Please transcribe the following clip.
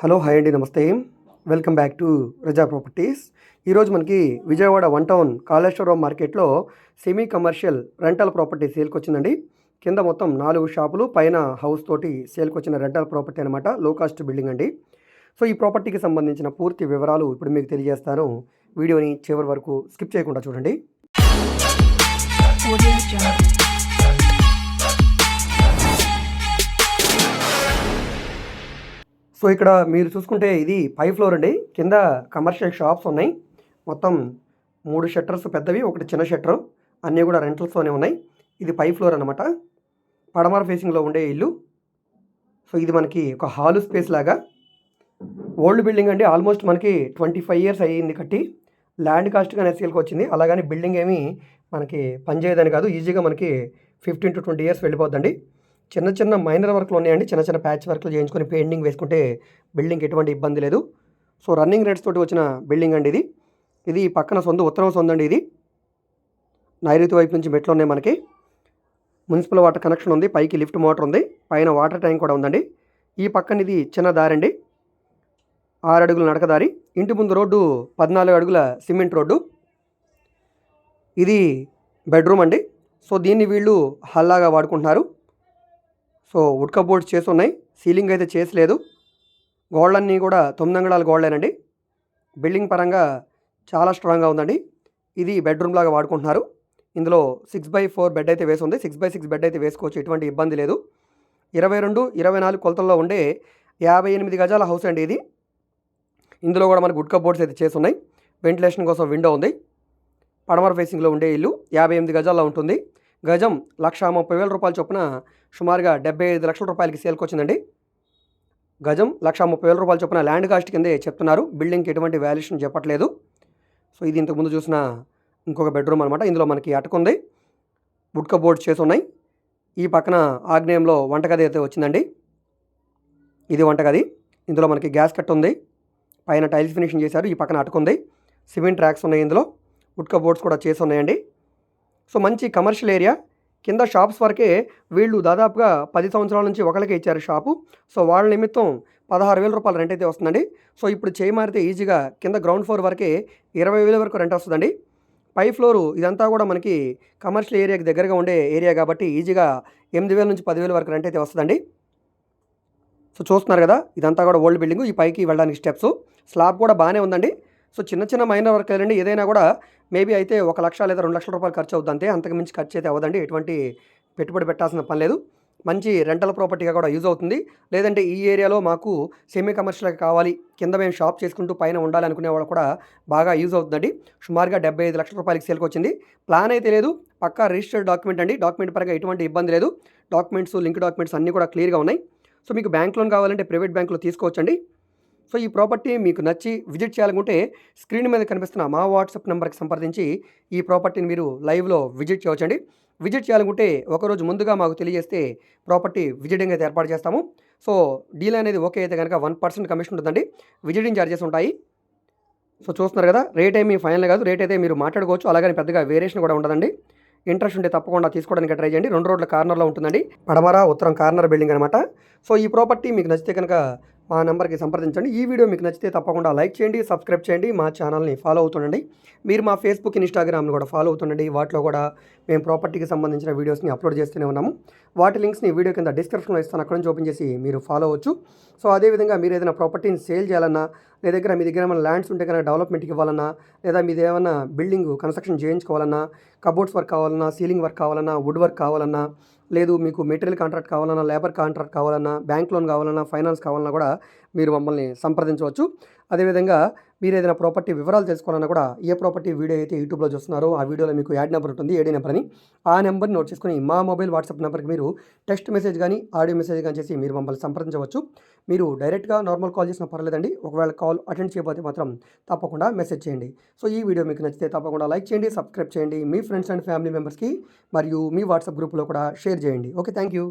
Hello hi అండి నమస్తే. Welcome back to Raza properties. ఈరోజు మనకి విజయవాడ వన్ టౌన్ కాళేశ్వరరావు మార్కెట్లో సెమీ కమర్షియల్ రెంటల్ ప్రాపర్టీ సేల్కి వచ్చిందండి. కింద మొత్తం నాలుగు షాపులు పైన హౌస్ తోటి సేల్కి వచ్చిన రెంటల్ ప్రాపర్టీ అనమాట లో కాస్ట్ బిల్డింగ్ అండి. సో ఈ ప్రాపర్టీకి సంబంధించిన పూర్తి వివరాలు ఇప్పుడు మీకు తెలియజేస్తాను. వీడియోని చివరి వరకు స్కిప్ చేయకుండా చూడండి. సో ఇక్కడ మీరు చూసుకుంటే ఇది పై ఫ్లోర్ అండి. కింద కమర్షియల్ షాప్స్ ఉన్నాయి. మొత్తం మూడు షట్టర్స్ పెద్దవి ఒకటి చిన్న షట్టర్ అన్నీ కూడా రెంటల్స్తోనే ఉన్నాయి. ఇది పై ఫ్లోర్ అనమాట పడమర ఫేసింగ్లో ఉండే ఇల్లు. సో ఇది మనకి ఒక హాలు స్పేస్ లాగా. ఓల్డ్ బిల్డింగ్ అండి. ఆల్మోస్ట్ మనకి ట్వంటీ ఫైవ్ ఇయర్స్ అయ్యింది కట్టి. ల్యాండ్ కాస్ట్గా ఎస్సీఎల్కి వచ్చింది. అలాగని బిల్డింగ్ ఏమీ మనకి పనిచేయదని కాదు. ఈజీగా మనకి ఫిఫ్టీన్ టు ట్వంటీ ఇయర్స్ వెళ్ళిపోద్దండి. చిన్న చిన్న మైనర్ వర్క్లు ఉన్నాయండి. చిన్న చిన్న ప్యాచ్ వర్క్లు చేయించుకొని పెయింటింగ్ వేసుకుంటే బిల్డింగ్కి ఎటువంటి ఇబ్బంది లేదు. సో రన్నింగ్ రేట్స్ తోటి వచ్చిన బిల్డింగ్ అండి ఇది. ఇది పక్కన సొంత ఉత్తరం సొందండి ఇది. నైరుతి వైపు నుంచి మెట్లు ఉన్నాయి మనకి. మున్సిపల్ వాటర్ కనెక్షన్ ఉంది. పైకి లిఫ్ట్ మోటార్ ఉంది. పైన వాటర్ ట్యాంక్ కూడా ఉందండి. ఈ పక్కన ఇది చిన్న అండి. ఆరు అడుగుల నడకదారి ఇంటి ముందు రోడ్డు పద్నాలుగు అడుగుల సిమెంట్ రోడ్డు. ఇది బెడ్రూమ్ అండి. సో దీన్ని వీళ్ళు హల్లాగా వాడుకుంటున్నారు. సో వుడ్ బోర్డ్స్ చేసి ఉన్నాయి సీలింగ్ అయితే చేసలేదు. గోడలన్నీ కూడా తొమ్మిది అంగళాల గోడలేనండి బిల్డింగ్ పరంగా చాలా స్ట్రాంగ్గా ఉందండి. ఇది బెడ్రూమ్ లాగా వాడుకుంటున్నారు. ఇందులో సిక్స్ బై ఫోర్ బెడ్ అయితే వేసి ఉంది సిక్స్ బై సిక్స్ బెడ్ అయితే వేసుకోవచ్చు. ఎటువంటి ఇబ్బంది లేదు. ఇరవై రెండు ఇరవై నాలుగు కొలతల్లో ఉండే యాభై ఎనిమిది గజాల హౌస్ అండి ఇది. ఇందులో కూడా మనకు గుడ్ బోర్డ్స్ అయితే చేసి ఉన్నాయి వెంటిలేషన్ కోసం విండో ఉంది. పడమర ఫేసింగ్లో ఉండే ఇల్లు యాభై ఎనిమిది గజాల్లో ఉంటుంది. గజం లక్ష ముప్పై వేల రూపాయల చొప్పున సుమారుగా డెబ్బై ఐదు లక్షల రూపాయలకి సేల్కి వచ్చిందండి. గజం లక్ష ముప్పై వేల రూపాయల చొప్పున ల్యాండ్ కాస్ట్ కిందే చెప్తున్నారు. బిల్డింగ్కి ఎటువంటి వాల్యుయేషన్ చెప్పట్లేదు. సో ఇది ఇంతకుముందు చూసిన ఇంకొక బెడ్రూమ్ అనమాట ఇందులో మనకి అటకుంది వుడ్ కబోర్డ్స్ చేసి ఉన్నాయి. ఈ పక్కన ఆగ్నేయంలో వంటగది అయితే వచ్చిందండి. ఇది వంటగది. ఇందులో మనకి గ్యాస్ కట్ ఉంది. పైన టైల్స్ ఫినిషింగ్ చేశారు. ఈ పక్కన అటుకుంది సిమెంట్ ట్రాక్స్ ఉన్నాయి ఇందులో. ఉట్క బోర్డ్స్ కూడా చేసి ఉన్నాయండి. సో మంచి కమర్షియల్ ఏరియా. కింద షాప్స్ వరకే వీళ్ళు దాదాపుగా పది సంవత్సరాల నుంచి ఒకళ్ళకే ఇచ్చారు షాపు. సో వాళ్ళ నిమిత్తం పదహారు వేల రూపాయలు రెంట్ అయితే వస్తుందండి. సో ఇప్పుడు చేయి మారితే ఈజీగా కింద గ్రౌండ్ ఫ్లోర్ వరకే ఇరవై వేల వరకు రెంట్ వస్తుందండి. పై ఫ్లోరు ఇదంతా కూడా మనకి కమర్షియల్ ఏరియాకి దగ్గరగా ఉండే ఏరియా కాబట్టి ఈజీగా ఎనిమిది వేల నుంచి పదివేల వరకు రెంట్ అయితే వస్తుందండి. సో చూస్తున్నారు కదా ఇదంతా కూడా ఓల్డ్ బిల్డింగ్. ఈ పైకి వెళ్ళడానికి స్టెప్స్. స్లాబ్ కూడా బాగానే ఉందండి. సో చిన్న చిన్న మైనర్ వర్క్ అండి ఏదైనా కూడా మేబీ అయితే ఒక లక్ష లేదా రెండు లక్షల రూపాయలు ఖర్చు అవుతుంది అంతే అంతకు మించి ఖర్చు అయితే అవ్వదండి. ఎటువంటి పెట్టుబడి పెట్టాల్సిన పని లేదు. మంచి రెంటల్ ప్రాపర్టీగా కూడా యూజ్ అవుతుంది. లేదంటే ఈ ఏరియాలో మాకు సెమీ కమర్షియల్ కావాలి. కింద మేము షాప్ చేసుకుంటూ పైన ఉండాలి అనుకునే వాళ్ళు కూడా బాగా యూజ్ అవుతుందండి. సుమారుగా డెబ్బై ఐదు లక్షల రూపాయలకి సేల్కి వచ్చింది. ప్లాన్ అయితే లేదు. పక్కా రిజిస్టర్డ్ డాక్యుమెంట్ అండి. డాక్యుమెంట్ పరంగా ఎటువంటి ఇబ్బంది లేదు. డాక్యుమెంట్స్ లింక్ డాక్యుమెంట్స్ అన్నీ కూడా క్లియర్గా ఉన్నాయి. సో మీకు బ్యాంక్ లోన్ కావాలంటే ప్రైవేట్ బ్యాంకులో తీసుకోవచ్చండి. సో ఈ ప్రాపర్టీ మీకు నచ్చి విజిట్ చేయాలనుకుంటే స్క్రీన్ మీద కనిపిస్తున్న మా వాట్సాప్ నెంబర్కి సంప్రదించి ఈ ప్రాపర్టీని మీరు లైవ్లో విజిట్ చేయవచ్చండి. విజిట్ చేయాలనుకుంటే ఒకరోజు ముందుగా మాకు తెలియజేస్తే ప్రాపర్టీ విజిటింగ్ అయితే ఏర్పాటు చేస్తాము. సో డీల్ అనేది ఓకే అయితే కనుక వన్ పర్సెంట్ కమిషన్ ఉంటుందండి. విజిటింగ్ ఛార్జెస్ ఉంటాయి. సో చూస్తున్నారు కదా రేట్ ఏమి ఫైనల్ కాదు. రేట్ అయితే మీరు మాట్లాడుకోవచ్చు. అలాగని పెద్దగా వేరియేషన్ కూడా ఉండదండి. ఇంట్రెస్ట్ ఉంటే తప్పకుండా తీసుకోవడానికి ట్రై చేయండి. రెండు రోడ్ల కార్నర్లో ఉంటుందండి. పడమర ఉత్తరం కార్నర్ బిల్డింగ్ అనమాట సో ఈ ప్రాపర్టీ మీకు నచ్చితే కనుక మా నెంబర్కి సంప్రదించండి. ఈ వీడియో మీకు నచ్చితే తప్పకుండా లైక్ చేయండి సబ్స్క్రైబ్ చేయండి మా ఛానల్ని ఫాలో అవుతుండండి. మీరు మా ఫేస్బుక్ ఇన్స్టాగ్రామ్ని కూడా ఫాలో అవుతుండండి. వాటిలో కూడా మేము ప్రాపర్టీకి సంబంధించిన వీడియోస్ని అప్లోడ్ చేస్తూనే ఉన్నాము. వాటి లింక్స్ని వీడియో కింద డిస్క్రిప్షన్లో ఇస్తాను. అక్కడ నుంచి ఓపెన్ చేసి మీరు ఫాలో అవ్వచ్చు. సో అదేవిధంగా మీరు ఏదైనా ప్రాపర్టీని సేల్ చేయాలన్నా మీ దగ్గర మీ దగ్గర ఏమైనా ల్యాండ్స్ ఉంటే కనుక డెవలప్మెంట్కి ఇవ్వాలన్నా లేదా మీది ఏమైనా బిల్డింగ్ కన్స్ట్రక్షన్ చేయించుకోవాలన్నా కబోర్డ్స్ వర్క్ కావాలన్నా సీలింగ్ వర్క్ కావాలన్నా వుడ్ వర్క్ కావాలన్నా లేదు మీకు మెటీరియల్ కాంట్రాక్ట్ కావాలన్నా లేబర్ కాంట్రాక్ట్ కావాలన్నా బ్యాంక్ లోన్ కావాలన్నా ఫైనాన్స్ కావాలన్నా కూడా మీరు మమ్మల్ని సంప్రదించవచ్చు. అదేవిధంగా మీరు ఏదైనా ప్రాపర్టీ వివరాలు తెలుసుకోవాలన్నా కూడా ఏ ప్రాపర్టీ వీడియో అయితే యూట్యూబ్లో చూస్తున్నారో ఆ వీడియోలో మీకు యాడ్ నెంబర్ ఉంటుంది ఏడీ నెంబర్ అని. ఆ నెంబర్ని నోట్ చేసుకుని మా మొబైల్ వాట్సాప్ నెంబర్కి మీరు టెక్స్ట్ మెసేజ్ కానీ ఆడియో మెసేజ్ కానీ చేసి మీరు మమ్మల్ని సంప్రదించవచ్చు. మీరు డైరెక్ట్గా నార్మల్ కాల్ చేసినా పర్లేదండి ఒకవేళ కాల్ అటెండ్ చేయకపోతే మాత్రం తప్పకుండా మెసేజ్ చేయండి. సో ఈ వీడియో మీకు నచ్చితే తప్పకుండా లైక్ చేయండి సబ్స్క్రైబ్ చేయండి. మీ ఫ్రెండ్స్ అండ్ ఫ్యామిలీ మెంబర్స్కి మరియు మీ వాట్సాప్ గ్రూప్లో కూడా షేర్ చేయండి. Okay thank you